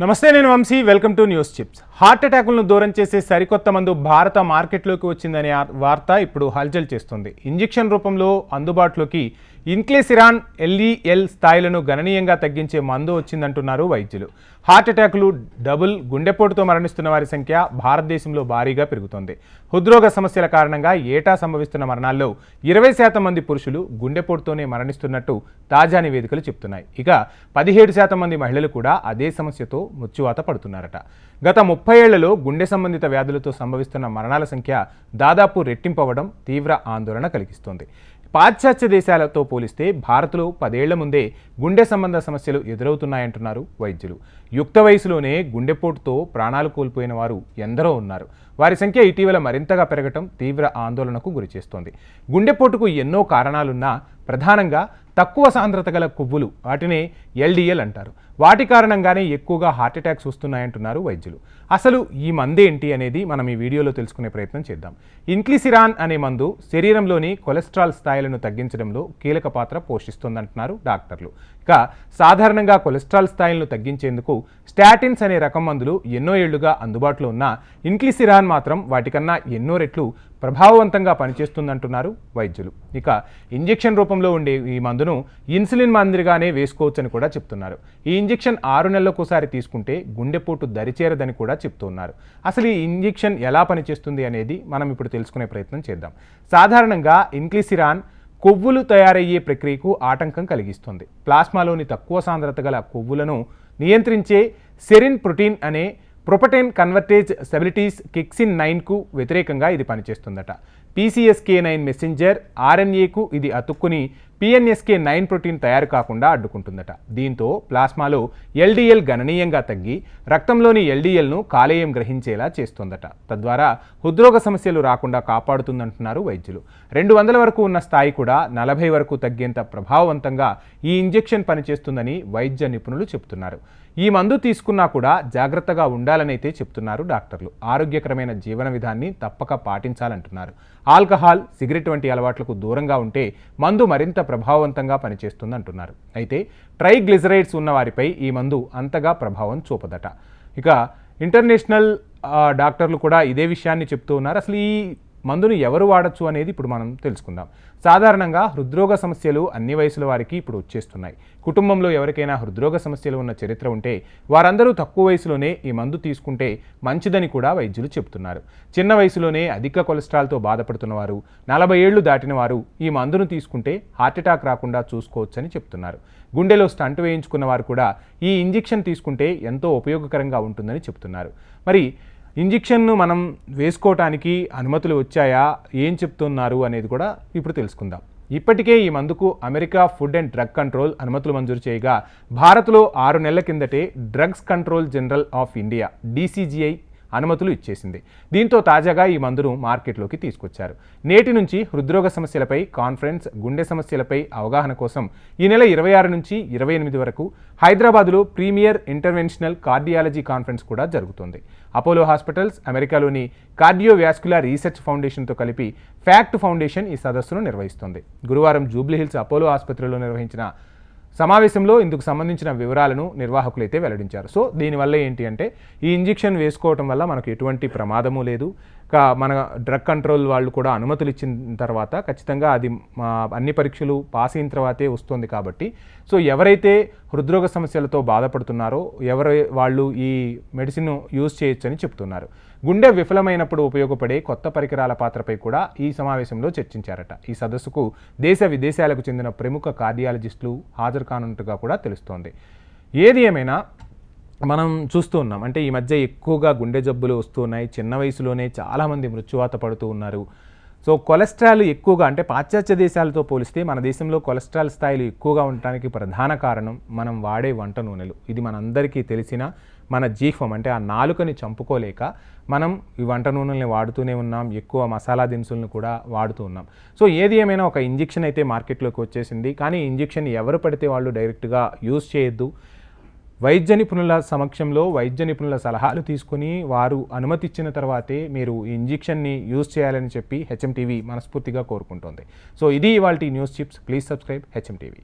నమస్తే నేను Vamshi. Welcome to news chips. Heart అటాకులను దూరం చేసే సరికొత్త మందు భారత మార్కెట్లోకి వచ్చిందనే వార్త ఇప్పుడు హల్చల్ చేస్తుంది. ఇంజెక్షన్ రూపంలో అందుబాటులోకి ఇన్క్లేసిరాన్ ఎల్ఈఎల్ స్థాయిలను గణనీయంగా తగ్గించే మందు వచ్చిందంటున్నారు వైద్యులు. హార్ట్అటాక్లు డబుల్ గుండెపోటుతో మరణిస్తున్న వారి సంఖ్య భారతదేశంలో భారీగా పెరుగుతోంది. హృద్రోగ సమస్యల కారణంగా ఏటా సంభవిస్తున్న మరణాల్లో ఇరవై శాతం మంది పురుషులు గుండెపోటుతోనే మరణిస్తున్నట్టు తాజా నివేదికలు చెప్తున్నాయి. ఇక పదిహేడు శాతం మంది మహిళలు కూడా అదే సమస్యతో మృత్యువాత పడుతున్నారట. గత ముప్పై ఏళ్ళలో గుండె సంబంధిత వ్యాధులతో సంభవిస్తున్న మరణాల సంఖ్య దాదాపు రెట్టింపవడం తీవ్ర ఆందోళన కలిగిస్తోంది. పాశ్చాత్య దేశాలతో పోలిస్తే భారత్లో పదేళ్ళ ముందే గుండె సంబంధ సమస్యలు ఎదురవుతున్నాయంటున్నారు వైద్యులు. యుక్త వయసులోనే గుండెపోటుతో ప్రాణాలు కోల్పోయిన వారు ఎందరో ఉన్నారు. వారి సంఖ్య ఇటీవల మరింతగా పెరగటం తీవ్ర ఆందోళనకు గురిచేస్తోంది గుండెపోటుకు ఎన్నో కారణాలున్నా ప్రధానంగా తక్కువ సాంద్రత గల కొవ్వులు వాటినే ఎల్డిఎల్ అంటారు. వాటి కారణంగానే ఎక్కువగా హార్ట్ అటాక్స్ వస్తున్నాయంటున్నారు వైద్యులు. అసలు ఈ మందు ఏంటి అనేది మనం ఈ వీడియోలో తెలుసుకునే ప్రయత్నం చేద్దాం. ఇన్క్లిసిరాన్ అనే మందు శరీరంలోని కొలెస్ట్రాల్ స్థాయిలను తగ్గించడంలో కీలక పాత్ర పోషిస్తుందంటున్నారు డాక్టర్లు. ఇక సాధారణంగా కొలెస్ట్రాల్ స్థాయిలను తగ్గించేందుకు స్టాటిన్స్ అనే రకం మందులు ఎన్నో ఏళ్ళుగా అందుబాటులో ఉన్న ఇన్క్లిసిరాన్ మాత్రం వాటికన్నా ఎన్నో రెట్లు ప్రభావవంతంగా పనిచేస్తుందంటున్నారు వైద్యులు. ఇక ఇంజెక్షన్ రూపంలో ఉండే ఈ మందును ఇన్సులిన్ మందిరిగానే వేసుకోవచ్చని కూడా చెప్తున్నారు. ఈ ఇంజెక్షన్ ఆరు నెలలకోసారి తీసుకుంటే గుండెపోటు దరిచేరదని కూడా చెప్తున్నారు. అసలు ఈ ఇంజెక్షన్ ఎలా పనిచేస్తుంది అనేది మనం ఇప్పుడు తెలుసుకునే ప్రయత్నం చేద్దాం. సాధారణంగా ఇన్క్లిసిరాన్ కొవ్వులు తయారయ్యే ప్రక్రియకు ఆటంకం కలిగిస్తుంది. ప్లాస్మాలోని తక్కువ సాంద్రత గల కొవ్వులను నియంత్రించే సెరిన్ ప్రోటీన్ అనే ప్రొపటైన్ కన్వర్టేజ్ స్టెబిలిటీస్ కిక్సిన్ నైన్కు వ్యతిరేకంగా ఇది పనిచేస్తుందట. పీసీఎస్కే నైన్ మెసెంజర్ ఆర్ఎన్ఏకు ఇది అతుక్కుని పిఎన్ఎస్కే నైన్ ప్రోటీన్ తయారు కాకుండా అడ్డుకుంటుందట. దీంతో ప్లాస్మాలో ఎల్డిఎల్ గణనీయంగా తగ్గి రక్తంలోని ఎల్డిఎల్ను కాలేయం గ్రహించేలా చేస్తుందట. తద్వారా హృద్రోగ సమస్యలు రాకుండా కాపాడుతుందంటున్నారు వైద్యులు. రెండు వందల వరకు ఉన్న స్థాయి కూడా నలభై వరకు తగ్గేంత ప్రభావవంతంగా ఈ ఇంజెక్షన్ పనిచేస్తుందని వైద్య నిపుణులు చెబుతున్నారు. ఈ మందు తీసుకున్నా కూడా జాగ్రత్తగా ఉండాలనైతే చెప్తున్నారు డాక్టర్లు. ఆరోగ్యకరమైన జీవన విధాన్ని తప్పక పాటించాలంటున్నారు. ఆల్కహాల్ సిగరెట్ వంటి అలవాట్లకు దూరంగా ఉంటే మందు మరింత ప్రభావవంతంగా పనిచేస్తుందంటున్నారు. అయితే ట్రైగ్లిజరైడ్స్ ఉన్న వారిపై ఈ మందు అంతగా ప్రభావం చూపదట. ఇక ఇంటర్నేషనల్ డాక్టర్లు కూడా ఇదే విషయాన్ని చెప్తూ ఉన్నారు. అసలు ఈ మందును ఎవరు వాడచ్చు అనేది ఇప్పుడు మనం తెలుసుకుందాం. సాధారణంగా హృద్రోగ సమస్యలు అన్ని వయసుల వారికి ఇప్పుడు వచ్చేస్తున్నాయి. కుటుంబంలో ఎవరికైనా హృద్రోగ సమస్యలు ఉన్న చరిత్ర ఉంటే వారందరూ తక్కువ వయసులోనే ఈ మందు తీసుకుంటే మంచిదని కూడా వైద్యులు చెబుతున్నారు. చిన్న వయసులోనే అధిక కొలెస్ట్రాల్తో బాధపడుతున్న వారు నలభై ఏళ్ళు దాటిన వారు ఈ మందును తీసుకుంటే హార్ట్అటాక్ రాకుండా చూసుకోవచ్చని చెప్తున్నారు గుండెలో స్టంట్ వేయించుకున్న వారు కూడా ఈ ఇంజెక్షన్ తీసుకుంటే ఎంతో ఉపయోగకరంగా ఉంటుందని చెప్తున్నారు మరి ఇంజెక్షన్ను మనం వేసుకోవటానికి అనుమతులు వచ్చాయా? ఏం చెప్తున్నారు అనేది కూడా ఇప్పుడు తెలుసుకుందాం. ఇప్పటికే ఈ మందుకు America food and drug control అనుమతులు మంజూరు చేయగా భారత్లో ఆరు నెలల కిందటే drugs control general of India DCGI అనుమతులు ఇచ్చేసింది. దీంతో తాజాగా ఈ మందును మార్కెట్లోకి తీసుకొచ్చారు. నేటి నుంచి హృద్రోగ సమస్యలపై కాన్ఫరెన్స్ గుండె సమస్యలపై అవగాహన కోసం ఈ నెల ఇరవై ఆరు నుంచి ఇరవై ఎనిమిది వరకు హైదరాబాద్లో ప్రీమియర్ ఇంటర్వెన్షనల్ కార్డియాలజీ కాన్ఫరెన్స్ కూడా జరుగుతుంది. అపోలో హాస్పిటల్స్ అమెరికాలోని కార్డియోవాస్క్యులర్ రీసెర్చ్ ఫౌండేషన్తో కలిపి ఫ్యాక్ట్ ఫౌండేషన్ ఈ సదస్సును నిర్వహిస్తుంది. గురువారం జూబ్లీహిల్స్ అపోలో ఆసుపత్రిలో నిర్వహించిన సమావేశంలో ఇందుకు సంబంధించిన వివరాలను నిర్వాహకులైతే వెల్లడించారు. సో దీనివల్ల ఏంటి అంటే ఈ ఇంజెక్షన్ వేసుకోవటం వల్ల మనకు ఎటువంటి ప్రమాదము లేదు. మన డ్రగ్ కంట్రోల్ వాళ్ళు కూడా అనుమతులు ఇచ్చిన తర్వాత ఖచ్చితంగా అది మా అన్ని పరీక్షలు పాస్ అయిన తర్వాతే వస్తుంది కాబట్టి. సో ఎవరైతే హృద్రోగ సమస్యలతో బాధపడుతున్నారో ఎవరు వాళ్ళు ఈ మెడిసిన్ యూజ్ చేయొచ్చని చెప్తున్నారు. గుండె విఫలమైనప్పుడు ఉపయోగపడే కొత్త పరికరాల పాత్రపై కూడా ఈ సమావేశంలో చర్చించారట. ఈ సదస్సుకు దేశ విదేశాలకు చెందిన ప్రముఖ కార్డియాలజిస్టులు హాజరు కానున్నట్టుగా కూడా తెలుస్తోంది. ఏది ఏమైనా మనం చూస్తూ ఉన్నాం. అంటే ఈ మధ్య ఎక్కువగా గుండె జబ్బులు వస్తున్నాయి చిన్న వయసులోనే చాలామంది మృత్యువాత పడుతూ ఉన్నారు. సో కొలెస్ట్రాల్ ఎక్కువగా అంటే పాశ్చాత్య దేశాలతో పోలిస్తే మన దేశంలో కొలెస్ట్రాల్ స్థాయిలు ఎక్కువగా ఉండటానికి ప్రధాన కారణం మనం వాడే వంట నూనెలు. ఇది మనందరికీ తెలిసిన మన జీఫం అంటే ఆ నాలుకని చంపుకోలేక మనం ఈ వంట నూనెల్ని వాడుతూనే ఉన్నాం. ఎక్కువ మసాలా దినుసులను కూడా వాడుతూ ఉన్నాం. సో ఏది ఏమైనా ఒక ఇంజెక్షన్ అయితే మార్కెట్లోకి వచ్చేసింది. కానీ ఇంజెక్షన్ ఎవరు పడితే వాళ్ళు డైరెక్ట్గా యూజ్ చేయొద్దు. వైద్య నిపుణుల సమక్షంలో వైద్య నిపుణుల సలహాలు తీసుకుని వారు అనుమతి ఇచ్చిన తర్వాతే మీరు ఈ ఇంజెక్షన్ని యూజ్ చేయాలని చెప్పి హెచ్ఎంటీవీ మనస్ఫూర్తిగా కోరుకుంటోంది. సో ఇది ఇవాళ news chips. Please subscribe HMTV.